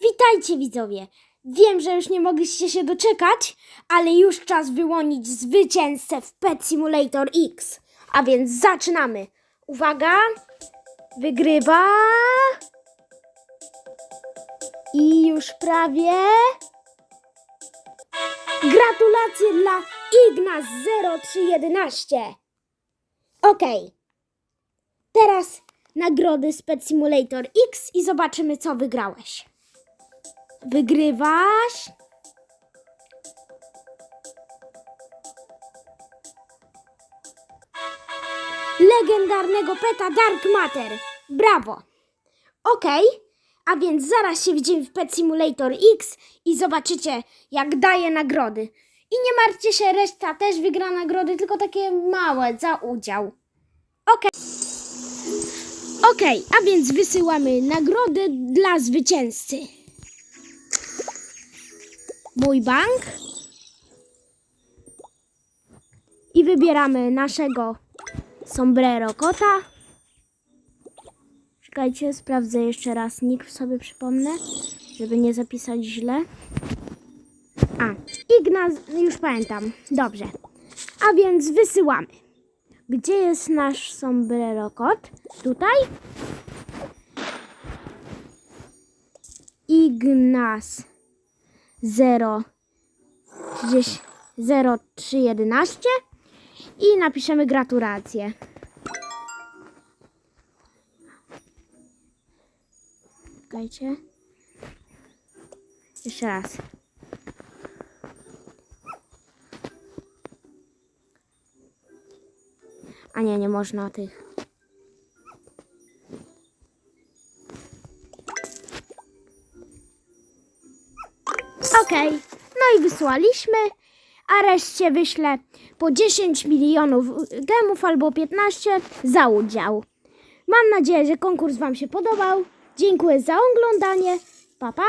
Witajcie widzowie! Wiem, że już nie mogliście się doczekać, ale już czas wyłonić zwycięzcę w Pet Simulator X. A więc zaczynamy. Uwaga! Wygrywa. I już prawie. Gratulacje dla Ignas 0311. Okej. Teraz nagrody z Pet Simulator X i zobaczymy, co wygrałeś. Wygrywasz. Legendarnego peta Dark Matter. Brawo. Okej, a więc zaraz się widzimy w Pet Simulator X i zobaczycie, jak daje nagrody. I nie martwcie się, reszta też wygra nagrody, tylko takie małe za udział. Okej. Okej, a więc wysyłamy nagrody dla zwycięzcy. Mój bank. I wybieramy naszego sombrero kota. Czekajcie, sprawdzę jeszcze raz nick sobie przypomnę, żeby nie zapisać źle. A, Ignaz, już pamiętam. Dobrze. A więc wysyłamy. Gdzie jest nasz sombrero kot? Tutaj? Ignas 0 0311 i napiszemy gratulacje. Czekajcie. Jeszcze raz. A nie, nie można tych. Okej, no i wysłaliśmy, a reszcie wyślę po 10 milionów gemów albo 15 za udział. Mam nadzieję, że konkurs Wam się podobał. Dziękuję za oglądanie. Pa, pa!